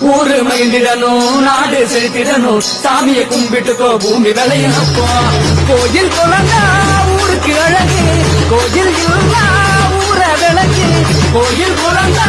ஊரு மகிழ்ந்திடணும் நாடு செலுத்திடணும் சாமியை கும்பிட்டுக்கோ பூமி விளையணுக்கோ கோயில் குழந்தா ஊருக்கு அழகு. கோயில் இல்லா ஊர விளக்கு. கோயில் குழந்தா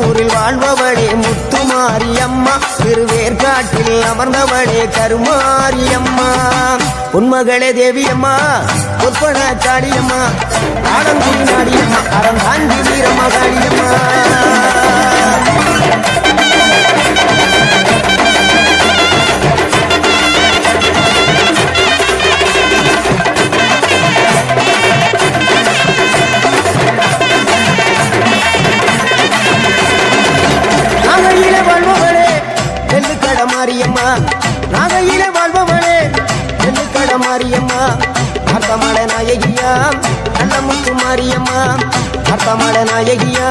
திருவப்பூரில் வாழ்பவளே முத்துமாரியம்மா. திருவேற்காட்டில் அமர்ந்தவளே கருமாரியம்மா. உன்மகளே தேவியம்மா உற்பனா காளியம்மா ஆடங்குடி நாடியம்மா அறந்தாங்கி வீரம்மா காளியம்மா மாரியம்மா நாகையில வாழ்பவளே. கட மாரியம்மா அர்த்தமட நாயகியா. நல்ல முத்து மாரியம்மா அர்த்தமட நாயகியா.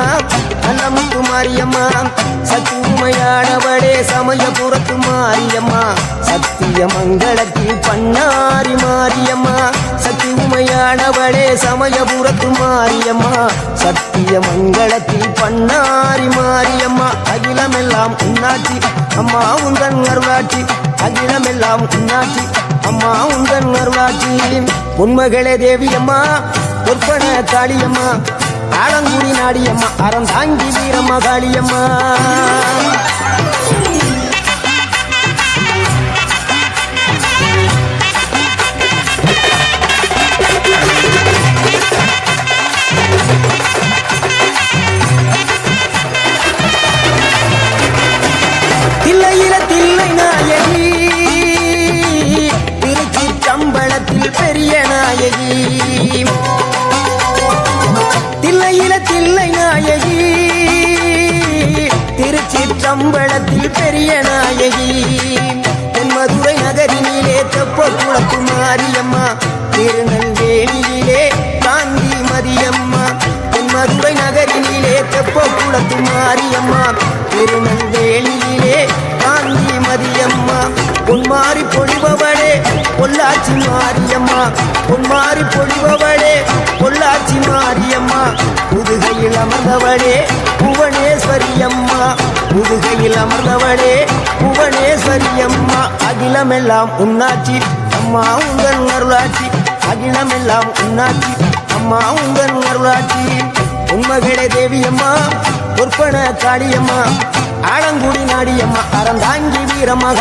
நல்ல முத்து மாரியம்மா சக்தி உமையானவளே சமயபுரத்து மாரியம்மா சத்திய மங்களத்தில் பண்ணாரி மாரியம்மா. சக்தி உமையானவளே சமயபுரத்து மாரியம்மா. சத்திய மங்களத்தில் பண்ணாரி மாரியம்மா. அகிலமெல்லாம் உன்னாட்சி அம்மா உந்தன் அருளாட்சி அகிலமெல்லாம் உன்னாட்சி அம்மா உந்தன் அருளாட்சி உண்மகளே தேவியம்மா பொற்பன காளியம்மா ஆலங்குடி நாடியம்மா அறந்தாங்கி வீரம்மா காளியம்மா. தில்லையில நாயகி. திருச்சி சம்பளத்தில் பெரிய நாயகி. தில்லையில தில்லை நாயகி. திருச்சி சம்பளத்தில் பெரிய நாயகி. தென்மதுரை நகரினிலே தெப்ப குளத்து மாரியம்மா திருநெல்வேலியிலே காந்தி மதியம்மா. தென் மதுரை நகரினிலே தெப்ப குளத்து மாரியம்மா திருநெல்வேலியிலே காந்தி மதியம்மா பொன்மாரி பொழிபவளே பொள்ளாச்சி மாரியம்மா. பொன்மாரி பொழிபவளே பொள்ளாச்சி மாரியம்மா. புதுகையில் அமர்ந்தவளே புவனேஸ்வரி அம்மா புதுகையில் அமர்ந்தவளே புவனேஸ்வரி அம்மா அகிலமெல்லாம் உன்னாச்சி அம்மா உங்கள் அருளாட்சி அகிலமெல்லாம் உன்னாச்சி அம்மா உங்கள் அருளாட்சி உண்மகளே தேவியம்மா பொற்பன காளியம்மா. ஆலங்குடி நாடியம்மா அறந்தாங்கி வீரம்மா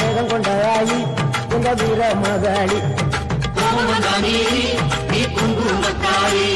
வேதம் கொண்ட ஆயி எங்க வீர மகாளி. நீ குங்குமக்காரி